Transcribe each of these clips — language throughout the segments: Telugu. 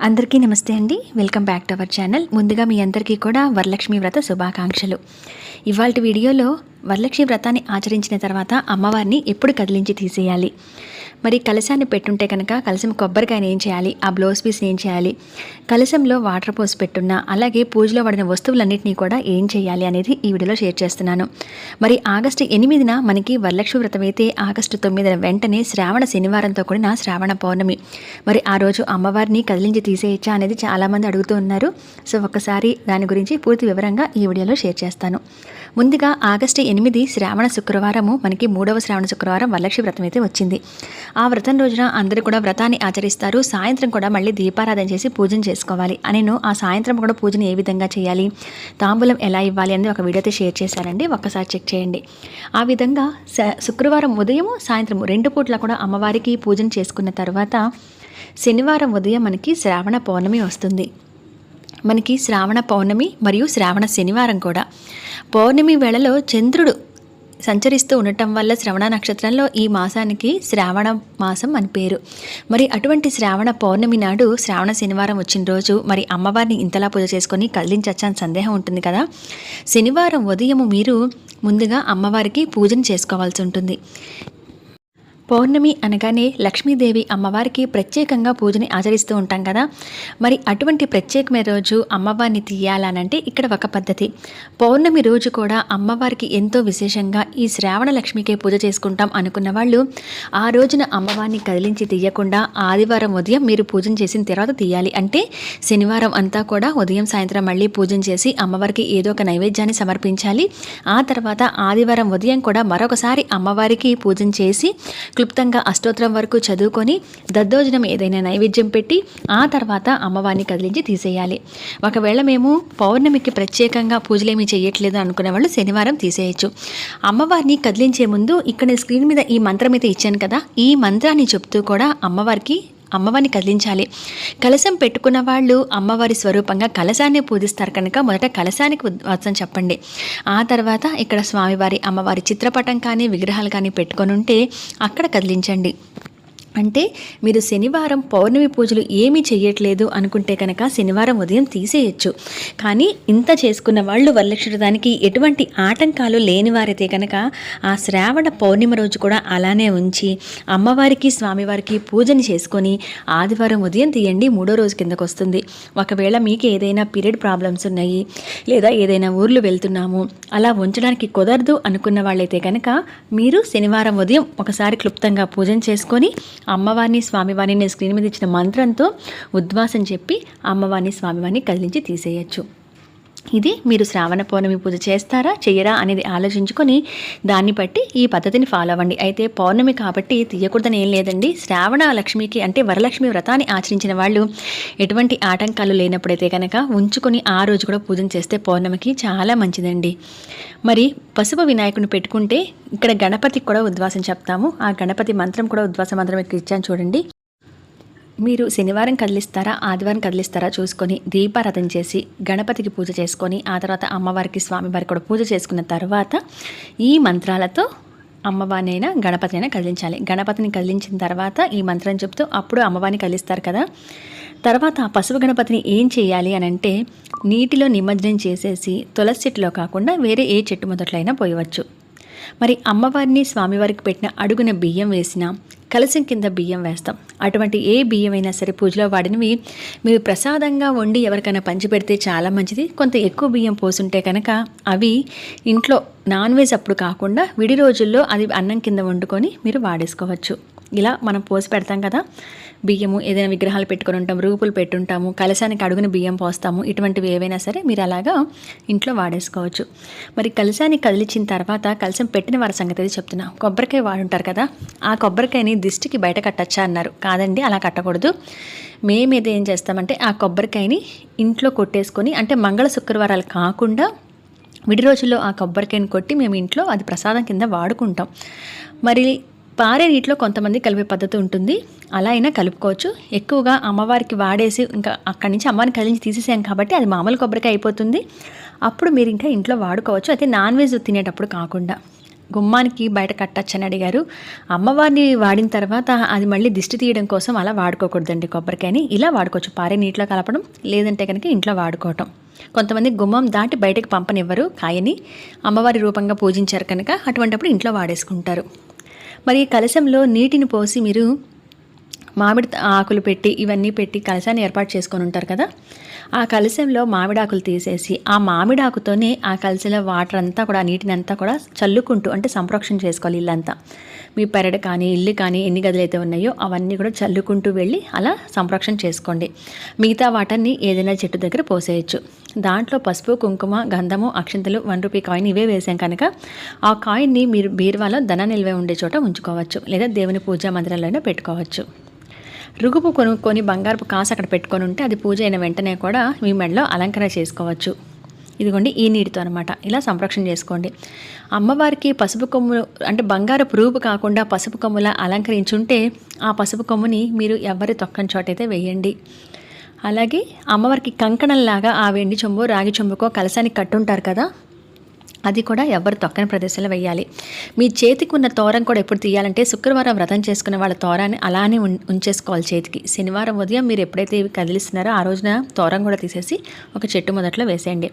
అందరికీ నమస్తే అండి. Welcome back to our channel ముందుగా మీ అందరికీ కూడా వరలక్ష్మి వ్రత శుభాకాంక్షలు. ఇవాళ వీడియోలో వరలక్ష్మి వ్రతాన్ని ఆచరించిన తర్వాత అమ్మవారిని ఎప్పుడు కదిలించి తీసేయాలి? మరి కలశాన్ని పెట్టుంటే కనుక కలశం కొబ్బరికాయని ఏం చేయాలి? ఆ బ్లౌజ్ పీస్ని ఏం చేయాలి? కలశంలో వాటర్ పోసి పెట్టున్నా అలాగే పూజలో వాడిన వస్తువులన్నింటినీ కూడా ఏం చేయాలి అనేది ఈ వీడియోలో షేర్ చేస్తున్నాను. మరి ఆగస్టు ఎనిమిదిన మనకి వరలక్ష్మి వ్రతం అయితే ఆగస్టు తొమ్మిదిన వెంటనే శ్రావణ శనివారంతో కూడిన శ్రావణ పౌర్ణమి. మరి ఆ రోజు అమ్మవారిని కదిలించి తీసేయచ్చా అనేది చాలామంది అడుగుతూ ఉన్నారు. సో ఒక్కసారి దాని గురించి పూర్తి వివరంగా ఈ వీడియోలో షేర్ చేస్తాను. ముందుగా ఆగస్టు ఎనిమిది శ్రావణ శుక్రవారము మనకి మూడవ శ్రావణ శుక్రవారం వరలక్ష్మి వ్రతం అయితే వచ్చింది. ఆ వ్రతం రోజున అందరూ కూడా వ్రతాన్ని ఆచరిస్తారు. సాయంత్రం కూడా మళ్ళీ దీపారాధన చేసి పూజన చేసుకోవాలి. నేను ఆ సాయంత్రం కూడా పూజను ఏ విధంగా చేయాలి తాంబూలం ఎలా ఇవ్వాలి అనేది ఒక వీడియో షేర్ చేశారండి ఒక్కసారి చెక్ చేయండి. ఆ విధంగా శుక్రవారం ఉదయం సాయంత్రం రెండు పూట్ల కూడా అమ్మవారికి పూజన చేసుకున్న తర్వాత శనివారం ఉదయం మనకి శ్రావణ పౌర్ణమి వస్తుంది. మనకి శ్రావణ పౌర్ణమి మరియు శ్రావణ శనివారం కూడా. పౌర్ణమి వేళలో చంద్రుడు సంచరిస్తూ ఉండటం వల్ల శ్రవణ నక్షత్రంలో ఈ మాసానికి శ్రావణ మాసం అని పేరు. మరి అటువంటి శ్రావణ పౌర్ణమి నాడు శ్రావణ శనివారం వచ్చిన రోజు మరి అమ్మవారిని ఇంతలా పూజ చేసుకొని కదిలించచ్చా అని సందేహం ఉంటుంది కదా? శనివారం ఉదయం మీరు ముందుగా అమ్మవారికి పూజను చేసుకోవాల్సి ఉంటుంది. పౌర్ణమి అనగానే లక్ష్మీదేవి అమ్మవారికి ప్రత్యేకంగా పూజని ఆచరిస్తూ ఉంటాం కదా. మరి అటువంటి ప్రత్యేకమైన రోజు అమ్మవారిని తీయాలనంటే ఇక్కడ ఒక పద్ధతి. పౌర్ణమి రోజు కూడా అమ్మవారికి ఎంతో విశేషంగా ఈ శ్రావణ లక్ష్మికే పూజ చేసుకుంటాం అనుకున్న వాళ్ళు ఆ రోజున అమ్మవారిని కదిలించి తీయకుండా ఆదివారం ఉదయం మీరు పూజన చేసిన తర్వాత తీయాలి. అంటే శనివారం అంతా కూడా ఉదయం సాయంత్రం మళ్ళీ పూజన చేసి అమ్మవారికి ఏదో ఒక నైవేద్యాన్ని సమర్పించాలి. ఆ తర్వాత ఆదివారం ఉదయం కూడా మరొకసారి అమ్మవారికి పూజన చేసి క్లుప్తంగా అష్టోత్తరం వరకు చదువుకొని దద్దోజనం ఏదైనా నైవేద్యం పెట్టి ఆ తర్వాత అమ్మవారిని కదిలించి తీసేయాలి. ఒకవేళ మేము పౌర్ణమికి ప్రత్యేకంగా పూజలేమి చేయట్లేదు అనుకునే వాళ్ళు శనివారం తీసేయచ్చు. అమ్మవారిని కదిలించే ముందు ఇక్కడ స్క్రీన్ మీద ఈ మంత్రం అయితే ఇచ్చాను కదా ఈ మంత్రాన్ని చెప్తూ కూడా అమ్మవారికి అమ్మవారిని కదిలించాలి. కలశం పెట్టుకున్న వాళ్ళు అమ్మవారి స్వరూపంగా కలశాన్ని పూజిస్తారు కనుక మొదట కలశానికి వత్సం చెప్పండి. ఆ తర్వాత ఇక్కడ స్వామివారి అమ్మవారి చిత్రపటం కానీ విగ్రహాలు కానీ పెట్టుకొని ఉంటే అక్కడ కదిలించండి. అంటే మీరు శనివారం పౌర్ణమి పూజలు ఏమీ చేయట్లేదు అనుకుంటే కనుక శనివారం ఉదయం తీసేయచ్చు. కానీ ఇంత చేసుకున్న వాళ్ళు వరలక్షితానికి ఎటువంటి ఆటంకాలు లేని వారైతే కనుక ఆ శ్రావణ పౌర్ణమి రోజు కూడా అలానే ఉంచి అమ్మవారికి స్వామివారికి పూజని చేసుకొని ఆదివారం ఉదయం తీయండి మూడో రోజు కిందకు వస్తుంది. ఒకవేళ మీకు ఏదైనా పీరియడ్ ప్రాబ్లమ్స్ ఉన్నాయి లేదా ఏదైనా ఊర్లు వెళ్తున్నాము అలా ఉంచడానికి కుదరదు అనుకున్న వాళ్ళైతే కనుక మీరు శనివారం ఉదయం ఒకసారి క్లుప్తంగా పూజన చేసుకొని అమ్మవారిని స్వామివారిని స్క్రీన్ మీద ఇచ్చిన మంత్రంతో ఉద్వాసం చెప్పి అమ్మవారిని స్వామివారిని కదిలించి తీసేయచ్చు. ఇది మీరు శ్రావణ పౌర్ణమి పూజ చేస్తారా చెయ్యరా అనేది ఆలోచించుకొని దాన్ని బట్టి ఈ పద్ధతిని ఫాలో అవ్వండి. అయితే పౌర్ణమి కాబట్టి తీయకూడదని ఏం లేదండి. శ్రావణ లక్ష్మికి అంటే వరలక్ష్మి వ్రతాన్ని ఆచరించిన వాళ్ళు ఎటువంటి ఆటంకాలు లేనప్పుడైతే కనుక ఉంచుకొని ఆ రోజు కూడా పూజను చేస్తే పౌర్ణమికి చాలా మంచిదండి. మరి పసుపు వినాయకుని పెట్టుకుంటే ఇక్కడ గణపతికి కూడా ఉద్వాసం చెప్తాము. ఆ గణపతి మంత్రం కూడా ఉద్వాస మంత్రం ఇక్కడ ఇచ్చాను చూడండి. మీరు శనివారం కదిలిస్తారా ఆదివారం కదిలిస్తారా చూసుకొని దీపారాధన చేసి గణపతికి పూజ చేసుకొని ఆ తర్వాత అమ్మవారికి స్వామివారికి కూడా పూజ చేసుకున్న తర్వాత ఈ మంత్రాలతో అమ్మవారినైనా గణపతినైనా కదిలించాలి. గణపతిని కదిలించిన తర్వాత ఈ మంత్రం చెప్తూ అప్పుడు అమ్మవారిని కదిలిస్తారు కదా. తర్వాత ఆ పసుపు గణపతిని ఏం చేయాలి అని అంటే నీటిలో నిమజ్జనం చేసేసి తులసి చెట్టులో కాకుండా వేరే ఏ చెట్టు మొదట్లైనా పోయవచ్చు. మరి అమ్మవారిని స్వామివారికి పెట్టిన అడుగున బియ్యం వేసిన కలసం కింద బియ్యం వేస్తాం. అటువంటి ఏ బియ్యం అయినా సరే పూజలో వాడినవి మీరు ప్రసాదంగా వండి ఎవరికైనా పంచిపెడితే చాలా మంచిది. కొంత ఎక్కువ బియ్యం పోసుంటే కనుక అవి ఇంట్లో నాన్ వెజ్ అప్పుడు కాకుండా విడి రోజుల్లో అది అన్నం కింద వండుకొని మీరు వాడేసుకోవచ్చు. ఇలా మనం పోసి పెడతాం కదా. బియ్యము ఏదైనా విగ్రహాలు పెట్టుకొని ఉంటాం రూపులు పెట్టుంటాము కలశానికి అడుగున బియ్యం పోస్తాము ఇటువంటివి ఏవైనా సరే మీరు అలాగా ఇంట్లో వాడేసుకోవచ్చు. మరి కలశాన్ని కదిలించిన తర్వాత కలశం పెట్టిన వారి సంగతి అది చెప్తున్నా. కొబ్బరికాయ వాడుంటారు కదా ఆ కొబ్బరికాయని దిష్టికి బయట కట్టచ్చా అన్నారు. కాదండి అలా కట్టకూడదు. మేమేదో ఏం చేస్తామంటే ఆ కొబ్బరికాయని ఇంట్లో కొట్టేసుకొని అంటే మంగళ శుక్రవారాలు కాకుండా విడి రోజుల్లో ఆ కొబ్బరికాయని కొట్టి మేము ఇంట్లో అది ప్రసాదం కింద వాడుకుంటాం. మరి పారే నీటిలో కొంతమంది కలిపే పద్ధతి ఉంటుంది. అలా అయినా కలుపుకోవచ్చు. ఎక్కువగా అమ్మవారికి వాడేసి ఇంకా అక్కడి నుంచి అమ్మవారిని కలిసి తీసేసాం కాబట్టి అది మామూలు కొబ్బరికాయ అయిపోతుంది. అప్పుడు మీరు ఇంకా ఇంట్లో వాడుకోవచ్చు. అయితే నాన్ వెజ్ తినేటప్పుడు కాకుండా. గుమ్మానికి బయట కట్టచ్చని అడిగారు. అమ్మవారిని వాడిన తర్వాత అది మళ్ళీ దిష్టి తీయడం కోసం అలా వాడుకోకూడదండి కొబ్బరికాయని. ఇలా వాడుకోవచ్చు. పారే నీటిలో కలపడం లేదంటే కనుక ఇంట్లో వాడుకోవటం. కొంతమంది గుమ్మం దాటి బయటకు పంపనివ్వరు. కాయని అమ్మవారి రూపంగా పూజించారు కనుక అటువంటిప్పుడు ఇంట్లో వాడేసుకుంటారు. మరి కలశంలో నీటిని పోసి మీరు మామిడి ఆకులు పెట్టి ఇవన్నీ పెట్టి కలశాన్ని ఏర్పాటు చేసుకొని ఉంటారు కదా. ఆ కలశంలో మామిడాకులు తీసేసి ఆ మామిడాకుతోనే ఆ కలశంలో వాటర్ అంతా కూడా ఆ నీటిని అంతా కూడా చల్లుకుంటూ అంటే సంప్రోక్షణ చేసుకోవాలి ఇల్లంతా. మీ పెరడు కానీ ఇల్లు కానీ ఎన్ని గదులు అయితే ఉన్నాయో అవన్నీ కూడా చల్లుకుంటూ వెళ్ళి అలా సంప్రోక్షణ చేసుకోండి. మిగతా వాటర్ని ఏదైనా చెట్టు దగ్గర పోసేయచ్చు. దాంట్లో పసుపు కుంకుమ గంధము అక్షంతలు వన్ రూపీ కాయిన్ ఇవే వేసాం కనుక ఆ కాయిన్ని మీరు బీరువాలో ధన నిల్వ ఉండే చోట ఉంచుకోవచ్చు. లేదా దేవుని పూజా మందిరంలోనే పెట్టుకోవచ్చు. రుగుపు కొనుక్కొని బంగారపు కాసు అక్కడ పెట్టుకొని ఉంటే అది పూజ అయిన వెంటనే కూడా మీ మెడలో అలంకరణ చేసుకోవచ్చు. ఇదిగోండి ఈ నీటితో అనమాట ఇలా సంరక్షణ చేసుకోండి. అమ్మవారికి పసుపు కొమ్ములు అంటే బంగారపు రూపు కాకుండా పసుపు కొమ్ములా అలంకరించుంటే ఆ పసుపు కొమ్ముని మీరు ఎవరి తొక్కని చోటైతే వేయండి. అలాగే అమ్మవారికి కంకణంలాగా ఆ వెండి చెంబు రాగి చెంబుకో కలసానికి కట్టుంటారు కదా అది కూడా ఎవరు తొక్కని ప్రదేశంలో వేయాలి. మీ చేతికి ఉన్న తోరం కూడా ఎప్పుడు తీయాలంటే శుక్రవారం వ్రతం చేసుకునే వాళ్ళ తోరాన్ని అలానే ఉం- ఉంచేసుకోవాలి చేతికి. శనివారం ఉదయం మీరు ఎప్పుడైతే ఇవి కదిలిస్తున్నారో ఆ రోజున తోరం కూడా తీసేసి ఒక చెట్టు మొదట్లో వేసేయండి.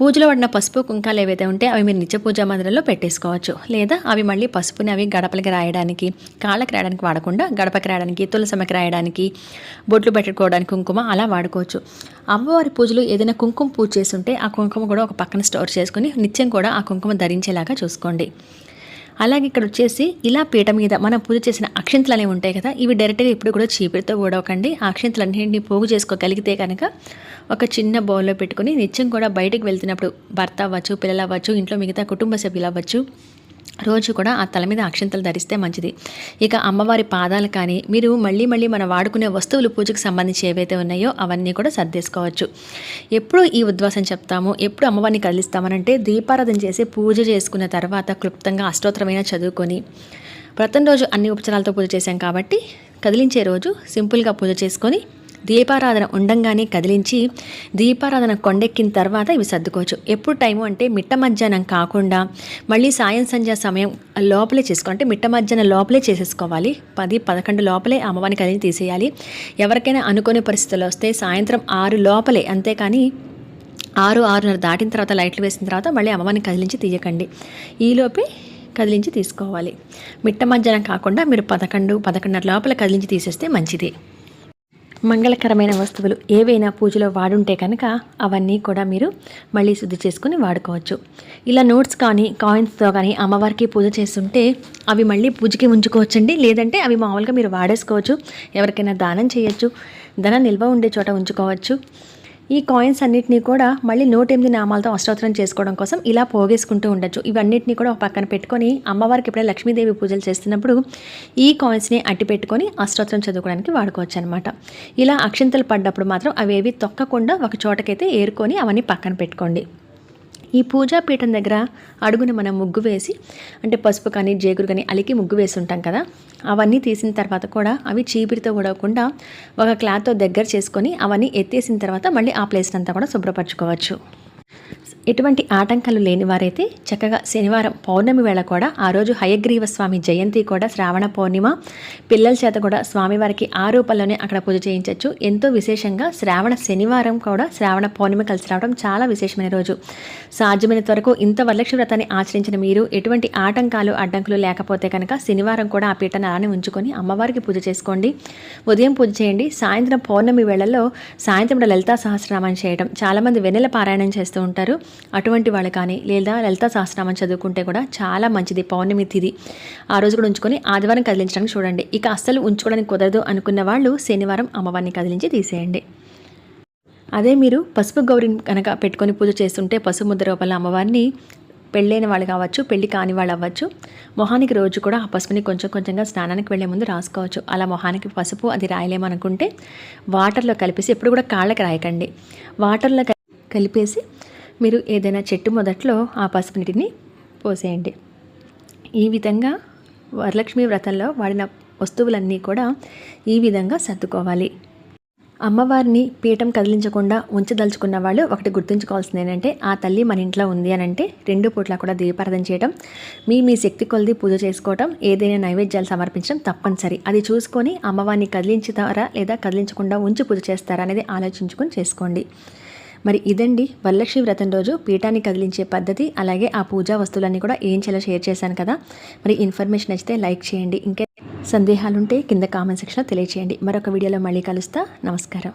పూజలో పడిన పసుపు కుంకాలు ఏవైతే ఉంటే అవి మీరు నిత్య పూజా మందిరంలో పెట్టేసుకోవచ్చు. లేదా అవి మళ్ళీ పసుపుని అవి గడపలకి రాయడానికి కాళ్ళకి రాయడానికి వాడకుండా గడపకి రాయడానికి తులసమకి రాయడానికి బొట్లు పెట్టుకోవడానికి కుంకుమ అలా వాడుకోవచ్చు. అమ్మవారి పూజలు ఏదైనా కుంకుమ పూజ చేసి ఉంటే ఆ కుంకుమ కూడా ఒక పక్కన స్టోర్ చేసుకుని నిత్యం కూడా ఆ కుంకుమ ధరించేలాగా చూసుకోండి. అలాగే ఇక్కడ వచ్చేసి ఇలా పీట మీద మనం పూజ చేసిన అక్షింతలు అనేవి ఉంటాయి కదా ఇవి డైరెక్ట్గా ఇప్పుడు కూడా చీపిరితో ఊడవకండి. ఆ అక్షంతలన్నింటినీ పోగు చేసుకోగలిగితే కనుక ఒక చిన్న బౌల్లో పెట్టుకొని నిత్యం కూడా బయటకు వెళ్తున్నప్పుడు భర్త అవ్వచ్చు పిల్లలు అవ్వచ్చు ఇంట్లో మిగతా కుటుంబ సభ్యులు అవ్వచ్చు రోజు కూడా ఆ తల మీద అక్షంతలు ధరిస్తే మంచిది. ఇక అమ్మవారి పాదాలు కానీ మీరు మళ్ళీ మళ్ళీ మనం వాడుకునే వస్తువులు పూజకు సంబంధించి ఏవైతే ఉన్నాయో అవన్నీ కూడా సర్దేసుకోవచ్చు. ఎప్పుడు ఈ ఉద్వాసం చెప్తాము? ఎప్పుడు అమ్మవారిని కదిలిస్తామనంటే దీపారాధన చేసి పూజ చేసుకున్న తర్వాత క్లుప్తంగా అష్టోత్తరమైన చదువుకొని ప్రతిరోజు అన్ని ఉపచారాలతో పూజ చేశాం కాబట్టి కదిలించే రోజు సింపుల్గా పూజ చేసుకొని దీపారాధన ఉండంగానే కదిలించి దీపారాధన కొండెక్కిన తర్వాత ఇవి సర్దుకోవచ్చు. ఎప్పుడు టైము అంటే మిట్ట మధ్యాహ్నం కాకుండా మళ్ళీ సాయం సంధ్య సమయం లోపలే చేసుకో అంటే మిట్ట మధ్యాహ్నం లోపలే చేసేసుకోవాలి. పది పదకొండు లోపలే అమ్మవారిని కదిలి తీసేయాలి. ఎవరికైనా అనుకోని పరిస్థితులు వస్తే సాయంత్రం ఆరు లోపలే అంతేకాని ఆరు ఆరున్నర దాటిన తర్వాత లైట్లు వేసిన తర్వాత మళ్ళీ అమ్మవారిని కదిలించి తీయకండి. ఈలోపే కదిలించి తీసుకోవాలి. మిట్ట మధ్యాహ్నం కాకుండా మీరు పదకొండు పదకొండున్నర లోపల కదిలించి తీసేస్తే మంచిది. మంగళకరమైన వస్తువులు ఏవైనా పూజలో వాడుంటే కనుక అవన్నీ కూడా మీరు మళ్ళీ శుద్ధి చేసుకుని వాడుకోవచ్చు. ఇలా నోట్స్ కానీ కాయిన్స్తో కానీ అమ్మవారికి పూజ చేస్తుంటే అవి మళ్ళీ పూజకి ఉంచుకోవచ్చండి. లేదంటే అవి మామూలుగా మీరు వాడేసుకోవచ్చు. ఎవరికైనా దానం చేయొచ్చు. ధన నిల్వ ఉండే చోట ఉంచుకోవచ్చు. ఈ కాయిన్స్ అన్నిటినీ కూడా మళ్ళీ నూట ఎనిమిది నామాలతో అష్టోత్తరం చేసుకోవడం కోసం ఇలా పోగేసుకుంటూ ఉండొచ్చు. ఇవన్నిటిని కూడా ఒక పక్కన పెట్టుకొని అమ్మవారికి ఎప్పుడైనా లక్ష్మీదేవి పూజలు చేస్తున్నప్పుడు ఈ కాయిన్స్ని అట్టి పెట్టుకొని అష్టోత్తరం చదువుకోవడానికి వాడుకోవచ్చు అనమాట ఇలా అక్షింతలు పడ్డప్పుడు మాత్రం అవేవి తొక్కకుండా ఒక చోటకైతే ఏరుకొని అవన్నీ పక్కన పెట్టుకోండి. ఈ పూజా పీఠం దగ్గర అడుగున మనం ముగ్గు వేసి అంటే పసుపు కానీ జేగురు కానీ అలికి ముగ్గు వేసి ఉంటాం కదా. అవన్నీ తీసిన తర్వాత కూడా అవి చీపిరితో ఉడవకుండా ఒక క్లాత్తో దగ్గర చేసుకొని అవన్నీ ఎత్తేసిన తర్వాత మళ్ళీ ఆ ప్లేస్ అంతా కూడా శుభ్రపరచుకోవచ్చు. ఎటువంటి ఆటంకాలు లేని వారైతే చక్కగా శనివారం పౌర్ణమి వేళ కూడా ఆ రోజు హయగ్రీవ స్వామి జయంతి కూడా శ్రావణ పౌర్ణిమ. పిల్లల చేత కూడా స్వామివారికి ఆ రూపంలోనే అక్కడ పూజ చేయించవచ్చు ఎంతో విశేషంగా శ్రావణ శనివారం కూడా శ్రావణ పౌర్ణిమ కలిసి రావడం చాలా విశేషమైన రోజు. సాధ్యమైనంత వరకు ఇంత వరలక్ష్మి వ్రతాన్ని ఆచరించిన మీరు ఎటువంటి ఆటంకాలు అడ్డంకులు లేకపోతే కనుక శనివారం కూడా ఆ పీఠను అలానే ఉంచుకొని అమ్మవారికి పూజ చేసుకోండి. ఉదయం పూజ చేయండి. సాయంత్రం పౌర్ణమి వేళల్లో సాయంత్రం లలితా సహస్రనామం చేయడం. చాలామంది వెన్నెల పారాయణం చేస్తూ ఉంటారు. అటువంటి వాళ్ళు కానీ లేదా లలిత సహస్రనామం చదువుకుంటే కూడా చాలా మంచిది. పౌర్ణమి తిథి ఆ రోజు కూడా ఉంచుకొని ఆదివారం కదిలించడానికి చూడండి. ఇక అస్సలు ఉంచుకోవడానికి కుదరదు అనుకున్న వాళ్ళు శనివారం అమ్మవారిని కదిలించి తీసేయండి. అదే మీరు పసుపు గౌరిని కనుక పెట్టుకొని పూజ చేస్తుంటే పసుపు ముద్ర రూపంలో అమ్మవారిని పెళ్ళైన వాళ్ళు కావచ్చు పెళ్ళి కాని వాళ్ళు అవ్వచ్చు మొహానికి రోజు కూడా ఆ పసుపుని కొంచెం కొంచెంగా స్నానానికి వెళ్ళే ముందు రాసుకోవచ్చు. అలా మొహానికి పసుపు అది రాయలేమనుకుంటే వాటర్లో కలిపేసి ఎప్పుడు కూడా కాళ్ళకి రాయకండి. వాటర్లో కలిపేసి మీరు ఏదైనా చెట్టు మొదట్లో ఆ పసుపు నీటిని పోసేయండి. ఈ విధంగా వరలక్ష్మి వ్రతంలో వాడిన వస్తువులన్నీ కూడా ఈ విధంగా సర్దుకోవాలి. అమ్మవారిని పీఠం కదిలించకుండా ఉంచదలుచుకున్న వాళ్ళు ఒకటి గుర్తుంచుకోవాల్సింది ఏంటంటే ఆ తల్లి మన ఇంట్లో ఉంది అని అంటే రెండు పూట్ల కూడా దీపారాధన చేయడం మీ మీ శక్తి కొలది పూజ చేసుకోవటం ఏదైనా నైవేద్యాలు సమర్పించడం తప్పనిసరి. అది చూసుకొని అమ్మవారిని కదిలించుతారా లేదా కదిలించకుండా ఉంచి పూజ చేస్తారా అనేది ఆలోచించుకొని చేసుకోండి. మరి ఇదండి వరలక్ష్మి వ్రతం రోజు. పీఠాన్ని కదిలించే పద్ధతి అలాగే ఆ పూజా వస్తువులన్నీ కూడా ఏం చేయాలో షేర్ చేశాను కదా. మరి ఇన్ఫర్మేషన్ నచ్చితే లైక్ చేయండి. ఇంకా సందేహాలుంటే కింద కామెంట్ సెక్షన్లో తెలియచేయండి. మరొక వీడియోలో మళ్ళీ కలుస్తా. నమస్కారం.